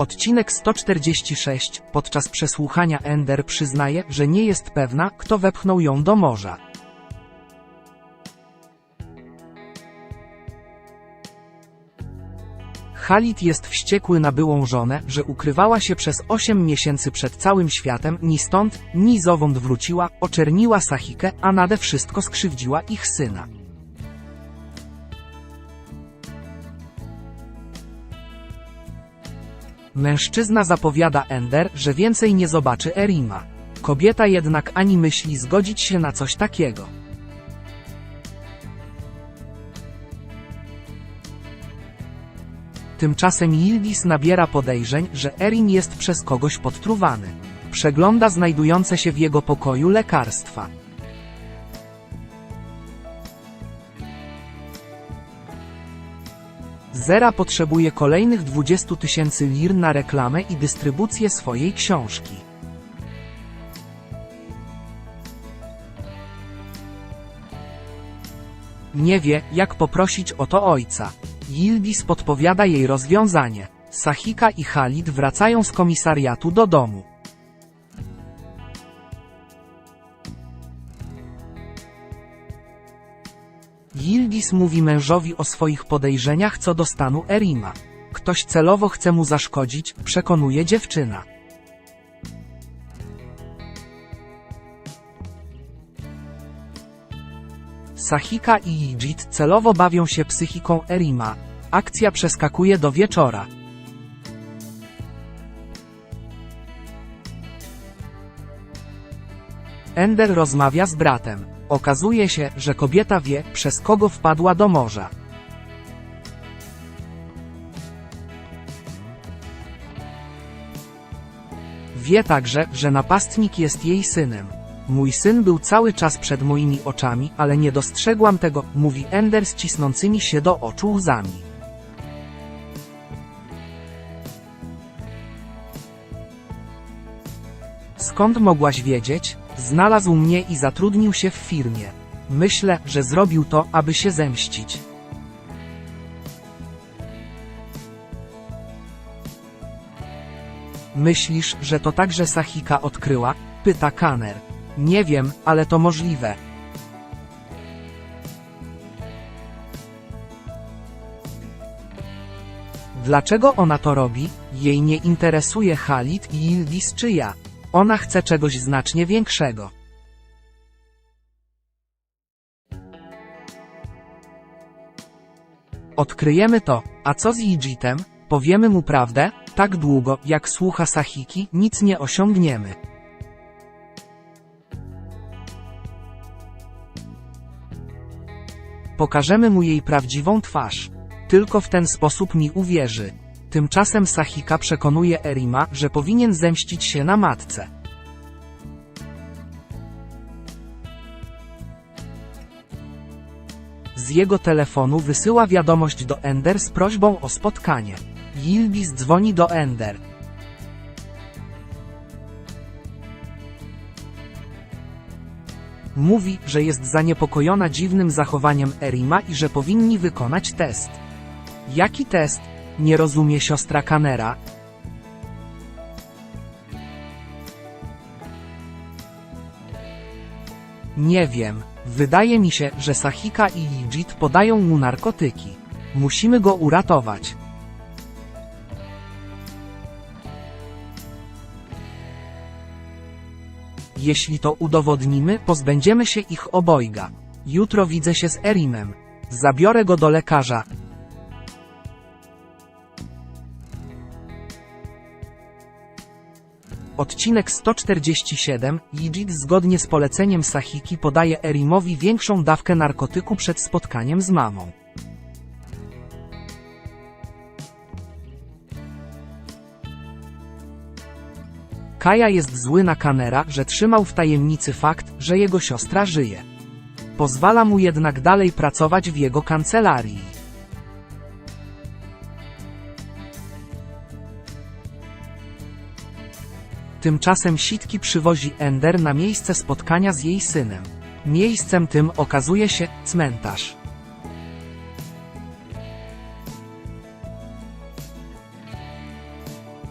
Odcinek 146. Podczas przesłuchania Ender przyznaje, że nie jest pewna, kto wepchnął ją do morza. Khalid jest wściekły na byłą żonę, że ukrywała się przez 8 miesięcy przed całym światem, ni stąd, ni zowąd wróciła, oczerniła Sahikę, a nade wszystko skrzywdziła ich syna. Mężczyzna zapowiada Ender, że więcej nie zobaczy Erima. Kobieta jednak ani myśli zgodzić się na coś takiego. Tymczasem Yildiz nabiera podejrzeń, że Erin jest przez kogoś podtruwany. Przegląda znajdujące się w jego pokoju lekarstwa. Zera potrzebuje kolejnych 20 tysięcy lir na reklamę i dystrybucję swojej książki. Nie wie, jak poprosić o to ojca. Yildiz podpowiada jej rozwiązanie. Sahika i Khalid wracają z komisariatu do domu. Yildiz mówi mężowi o swoich podejrzeniach co do stanu Erima. Ktoś celowo chce mu zaszkodzić, przekonuje dziewczyna. Sahika i Yijit celowo bawią się psychiką Erima. Akcja przeskakuje do wieczora. Ender rozmawia z bratem. Okazuje się, że kobieta wie, przez kogo wpadła do morza. Wie także, że napastnik jest jej synem. Mój syn był cały czas przed moimi oczami, ale nie dostrzegłam tego, mówi Ender z cisnącymi się do oczu łzami. Skąd mogłaś wiedzieć? Znalazł mnie i zatrudnił się w firmie. Myślę, że zrobił to, aby się zemścić. Myślisz, że to także Sahika odkryła? Pyta Kaner. Nie wiem, ale to możliwe. Dlaczego ona to robi? Jej nie interesuje Khalid i Yildiz czy ja. Ona chce czegoś znacznie większego. Odkryjemy to, a co z Yijitem? Powiemy mu prawdę? Tak długo, jak słucha Sahiki, nic nie osiągniemy. Pokażemy mu jej prawdziwą twarz. Tylko w ten sposób mi uwierzy. Tymczasem Sahika przekonuje Erima, że powinien zemścić się na matce. Z jego telefonu wysyła wiadomość do Ender z prośbą o spotkanie. Yildiz dzwoni do Ender. Mówi, że jest zaniepokojona dziwnym zachowaniem Erima i że powinni wykonać test. Jaki test? Nie rozumie siostra Kanera. Nie wiem. Wydaje mi się, że Sahika i Yijit podają mu narkotyki. Musimy go uratować. Jeśli to udowodnimy, pozbędziemy się ich obojga. Jutro widzę się z Erimem. Zabiorę go do lekarza. Odcinek 147. Yijit zgodnie z poleceniem Sahiki podaje Erimowi większą dawkę narkotyku przed spotkaniem z mamą. Kaja jest zły na Kanera, że trzymał w tajemnicy fakt, że jego siostra żyje. Pozwala mu jednak dalej pracować w jego kancelarii. Tymczasem Sitki przywozi Ender na miejsce spotkania z jej synem. Miejscem tym okazuje się cmentarz.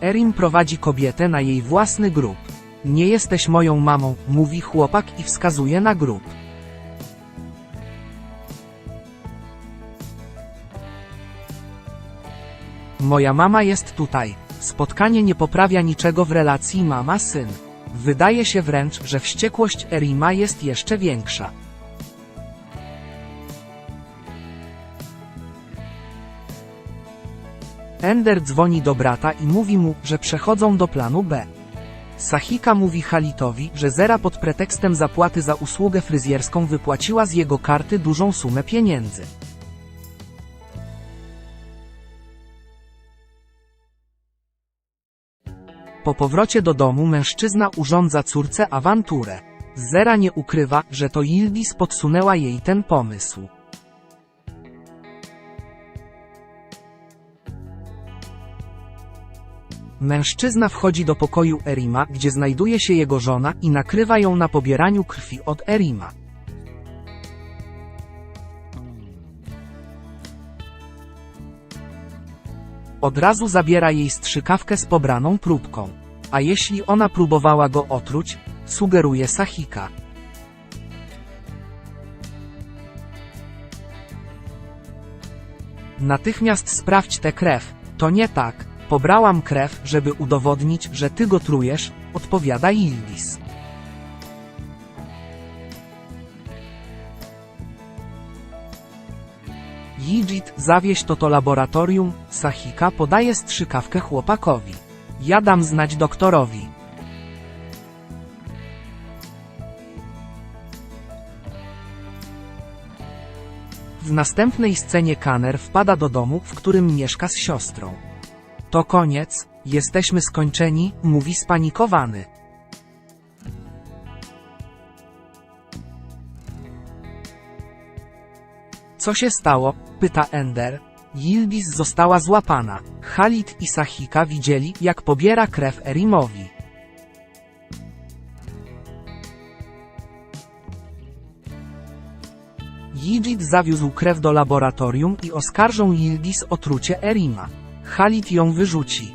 Erim prowadzi kobietę na jej własny grób. Nie jesteś moją mamą, mówi chłopak i wskazuje na grób. Moja mama jest tutaj. Spotkanie nie poprawia niczego w relacji mama-syn. Wydaje się wręcz, że wściekłość Erima jest jeszcze większa. Ender dzwoni do brata i mówi mu, że przechodzą do planu B. Sahika mówi Halitowi, że Zera pod pretekstem zapłaty za usługę fryzjerską wypłaciła z jego karty dużą sumę pieniędzy. Po powrocie do domu mężczyzna urządza córce awanturę. Zera nie ukrywa, że to Yildiz podsunęła jej ten pomysł. Mężczyzna wchodzi do pokoju Erima, gdzie znajduje się jego żona i nakrywa ją na pobieraniu krwi od Erima. Od razu zabiera jej strzykawkę z pobraną próbką. A jeśli ona próbowała go otruć, sugeruje Sahika. Natychmiast sprawdź tę krew. To nie tak. Pobrałam krew, żeby udowodnić, że ty go trujesz, odpowiada Yildiz. Yijit, zawieź to to laboratorium, Sahika podaje strzykawkę chłopakowi. Ja dam znać doktorowi. W następnej scenie Kanner wpada do domu, w którym mieszka z siostrą. To koniec, jesteśmy skończeni, mówi spanikowany. Co się stało? pyta Ender. Yildiz została złapana. Khalid i Sahika widzieli, jak pobiera krew Erimowi. Yijit zawiózł krew do laboratorium i oskarżą Yildiz o trucie Erima. Khalid ją wyrzuci.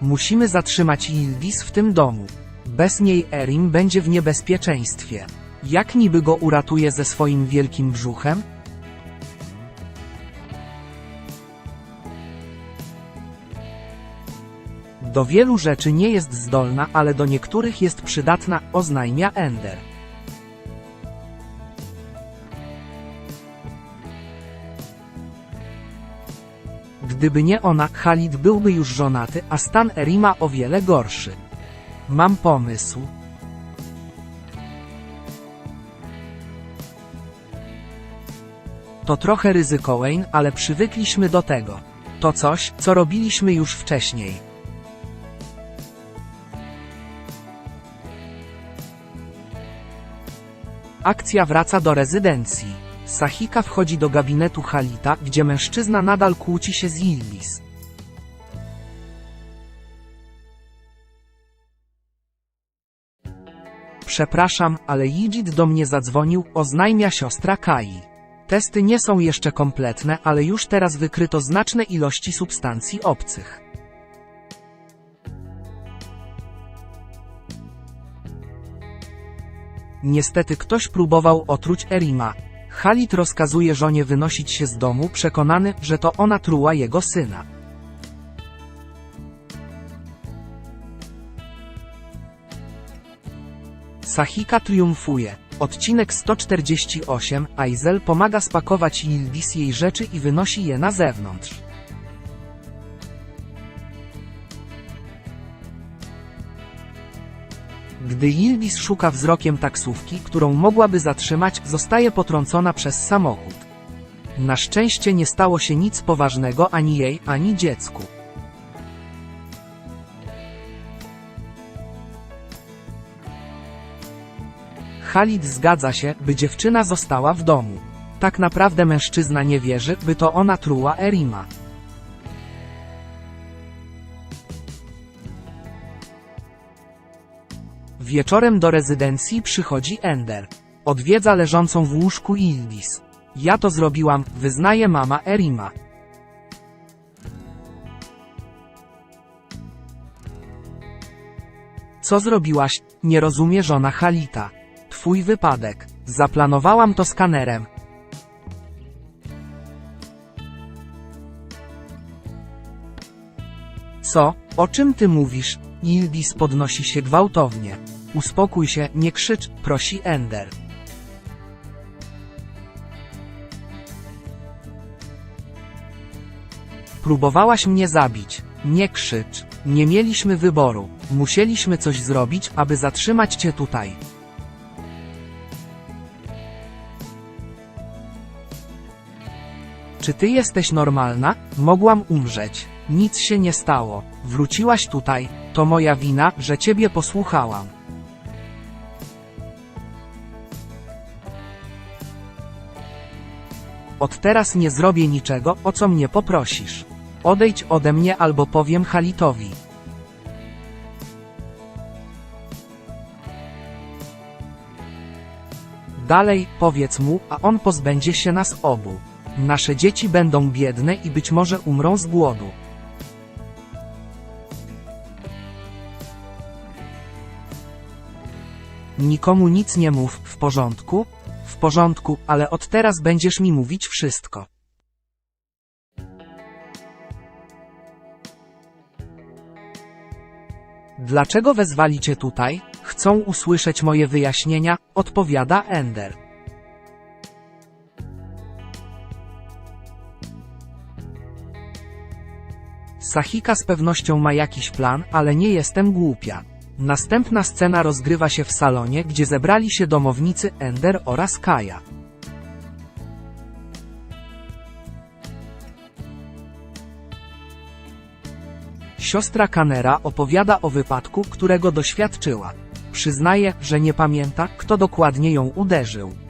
Musimy zatrzymać Yildiz w tym domu. Bez niej Erim będzie w niebezpieczeństwie. Jak niby go uratuje ze swoim wielkim brzuchem? Do wielu rzeczy nie jest zdolna, ale do niektórych jest przydatna, oznajmia Ender. Gdyby nie ona, Khalid byłby już żonaty, a stan Erima o wiele gorszy. Mam pomysł. To trochę ryzyko Wayne, ale przywykliśmy do tego. To coś, co robiliśmy już wcześniej. Akcja wraca do rezydencji. Sahika wchodzi do gabinetu Halita, gdzie mężczyzna nadal kłóci się z Yildiz. Przepraszam, ale Yijit do mnie zadzwonił, oznajmia siostra Kai. Testy nie są jeszcze kompletne, ale już teraz wykryto znaczne ilości substancji obcych. Niestety ktoś próbował otruć Erima. Halit rozkazuje żonie wynosić się z domu, przekonany, że to ona truła jego syna. Sahika triumfuje. Odcinek 148. Aizel pomaga spakować Yildiz jej rzeczy i wynosi je na zewnątrz. Gdy Yildiz szuka wzrokiem taksówki, którą mogłaby zatrzymać, zostaje potrącona przez samochód. Na szczęście nie stało się nic poważnego ani jej, ani dziecku. Khalid zgadza się, by dziewczyna została w domu. Tak naprawdę mężczyzna nie wierzy, by to ona truła Erima. Wieczorem do rezydencji przychodzi Ender. Odwiedza leżącą w łóżku Ildis. Ja to zrobiłam, wyznaje mama Erima. Co zrobiłaś? Nie rozumie żona Halita. Twój wypadek. Zaplanowałam to skanerem. Co? O czym ty mówisz? Ildis podnosi się gwałtownie. Uspokój się, nie krzycz, prosi Ender. Próbowałaś mnie zabić. Nie krzycz. Nie mieliśmy wyboru. Musieliśmy coś zrobić, aby zatrzymać cię tutaj. Czy ty jesteś normalna? Mogłam umrzeć. Nic się nie stało. Wróciłaś tutaj. To moja wina, że ciebie posłuchałam. Od teraz nie zrobię niczego, o co mnie poprosisz. Odejdź ode mnie albo powiem Halitowi. Dalej, powiedz mu, a on pozbędzie się nas obu. Nasze dzieci będą biedne i być może umrą z głodu. Nikomu nic nie mów, w porządku? W porządku, ale od teraz będziesz mi mówić wszystko. Dlaczego wezwali cię tutaj? Chcą usłyszeć moje wyjaśnienia, odpowiada Ender. Sahika z pewnością ma jakiś plan, ale nie jestem głupia. Następna scena rozgrywa się w salonie, gdzie zebrali się domownicy Ender oraz Kaja. Siostra Kanera opowiada o wypadku, którego doświadczyła. Przyznaje, że nie pamięta, kto dokładnie ją uderzył.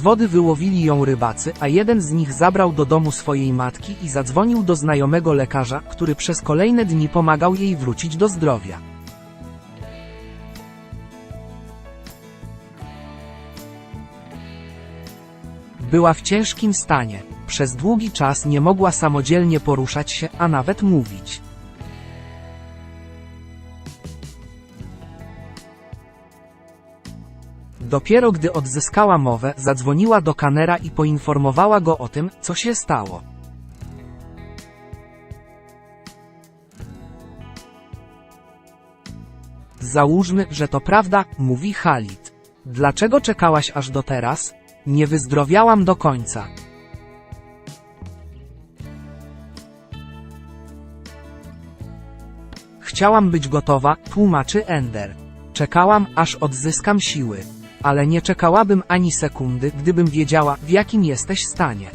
Z wody wyłowili ją rybacy, a jeden z nich zabrał do domu swojej matki i zadzwonił do znajomego lekarza, który przez kolejne dni pomagał jej wrócić do zdrowia. Była w ciężkim stanie. Przez długi czas nie mogła samodzielnie poruszać się, a nawet mówić. Dopiero gdy odzyskała mowę, zadzwoniła do Kanera i poinformowała go o tym, co się stało. Załóżmy, że to prawda, mówi Halit. Dlaczego czekałaś aż do teraz? Nie wyzdrowiałam do końca. Chciałam być gotowa, tłumaczy Ender. Czekałam, aż odzyskam siły. Ale nie czekałabym ani sekundy, gdybym wiedziała, w jakim jesteś stanie.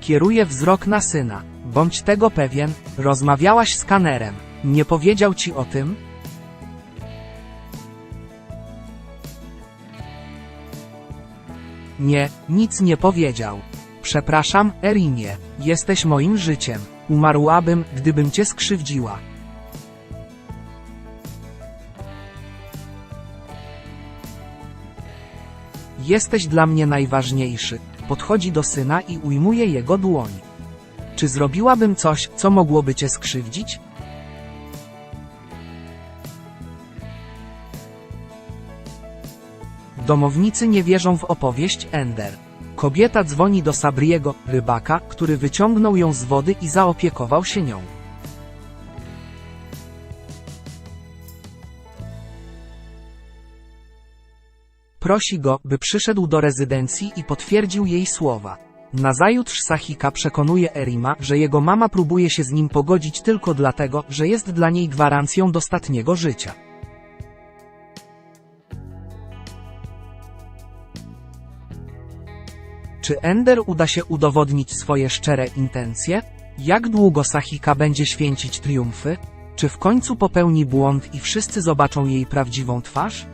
Kieruje wzrok na syna. Bądź tego pewien, rozmawiałaś z kanerem. Nie powiedział ci o tym? Nie, nic nie powiedział. Przepraszam, Erimie, jesteś moim życiem. Umarłabym, gdybym cię skrzywdziła. Jesteś dla mnie najważniejszy. Podchodzi do syna i ujmuje jego dłoń. Czy zrobiłabym coś, co mogłoby cię skrzywdzić? Domownicy nie wierzą w opowieść Ender. Kobieta dzwoni do Sabriego, rybaka, który wyciągnął ją z wody i zaopiekował się nią. Prosi go, by przyszedł do rezydencji i potwierdził jej słowa. Nazajutrz Sahika przekonuje Erima, że jego mama próbuje się z nim pogodzić tylko dlatego, że jest dla niej gwarancją dostatniego życia. Czy Ender uda się udowodnić swoje szczere intencje? Jak długo Sahika będzie święcić triumfy? Czy w końcu popełni błąd i wszyscy zobaczą jej prawdziwą twarz?